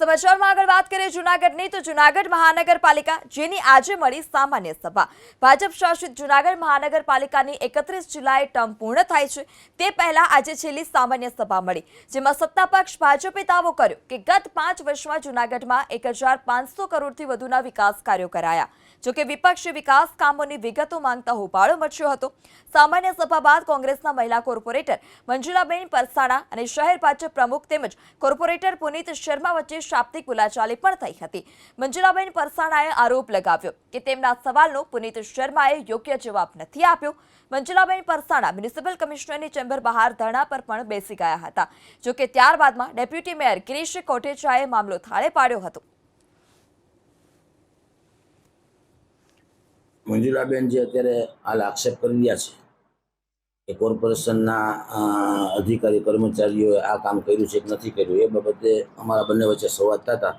સમાચારમાં આગળ વાત કરીએ જૂનાગઢની, તો જૂનાગઢ મહાનગરપાલિકા, જેની આજે મળી સામાન્ય સભા. ભાજપ શાસિત જૂનાગઢ મહાનગરપાલિકાની એકત્રીસ જુલાઈ ટર્મ પૂર્ણ થાય છે. તે પહેલા આજે છેલ્લી સામાન્ય સભા મળી, જેમાં સત્તાપક્ષ ભાજપે દાવો કર્યો કે ગત પાંચ વર્ષમાં જૂનાગઢમાં એક કરોડથી વધુના વિકાસ કાર્યો કરાયા. જોકે વિપક્ષે વિકાસ કામોની વિગતો માંગતા હોબાળો મચ્યો હતો. સામાન્ય સભા બાદ કોંગ્રેસના મહિલા કોર્પોરેટર મંજુલાબેન પરસાણા અને શહેર ભાજપ પ્રમુખ તેમજ કોર્પોરેટર પુનીત શર્મા વચ્ચે શાબ્દિક બોલાચાલી પણ થઈ હતી. મંજુલાબેન પરસાણાએ આરોપ લગાવ્યો કે તેમના સવાલનો પુનિત શર્માએ યોગ્ય જવાબ નથી આપ્યો. મંજુલાબેન પરસાણા મ્યુનિસિપલ કમિશનરની ચેમ્બર બહાર ધરણા પર પણ બેસી ગયા હતા. જોકે ત્યારબાદમાં ડેપ્યુટી મેયર ગિરીશ કોટેચાએ મામલો થાળે પાડ્યો હતો. મંજુલાબેન જે અત્યારે હાલ આક્ષેપ કરી રહ્યા છે કે કોર્પોરેશનના અધિકારી, કર્મચારીઓએ આ કામ કર્યું છે કે નથી કર્યું, એ બાબતે અમારા બંને વચ્ચે સંવાદ થતા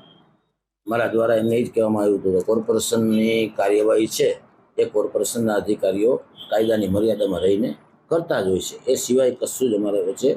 મારા દ્વારા એમને એ જ કહેવામાં આવ્યું હતું કે કોર્પોરેશનની કાર્યવાહી છે એ કોર્પોરેશનના અધિકારીઓ કાયદાની મર્યાદામાં રહીને કરતા જ હોય છે. એ સિવાય કશું જ અમારા વચ્ચે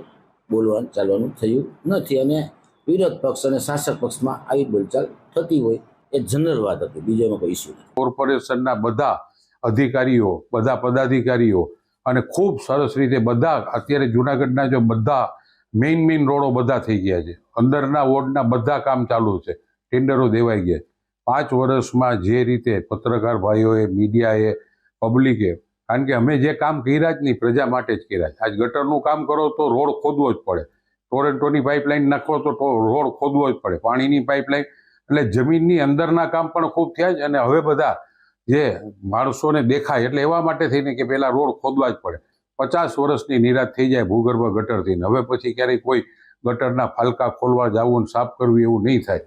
બોલવાનું, ચાલવાનું થયું નથી અને વિરોધ પક્ષ અને શાસક પક્ષમાં આવી બોલચાલ થતી હોય એ જનરલ વાત હતી બીજો એમાં કોઈ ઇસ્યુ નથી. કોર્પોરેશનના બધા અધિકારીઓ, બધા પદાધિકારીઓ અને ખૂબ સરસ રીતે બધા, અત્યારે જુનાગઢના જો બધા મેઇન મેઇન રોડો બધા થઈ ગયા છે. અંદરના વોર્ડના બધા કામ ચાલુ છે. ટેન્ડરો દેવાઈ ગયા પાંચ વર્ષમાં જે રીતે પત્રકાર ભાઈઓએ, મીડિયાએ પબ્લિકે કારણ કે અમે જે કામ કર્યા જ નહીં, પ્રજા માટે જ કર્યા છે. આજ ગટરનું કામ કરો તો રોડ ખોદવો જ પડે. ટોરેન્ટોની પાઇપલાઇન નાખો તો રોડ ખોદવો જ પડે. પાણીની પાઇપલાઇન એટલે જમીનની અંદરના કામ પણ ખૂબ થયા છે અને હવે બધા જે માણસોને દેખાય એટલે એવા માટે થઈને કે પેલા રોડ ખોદવા જ પડે. પચાસ વર્ષની નિરાશ થઈ જાય, ભૂગર્ભ ગટરથી હવે પછી ક્યારેય કોઈ ગટરના ફાલકા ખોલવા જવું સાફ કરવું એવું નહીં થાય.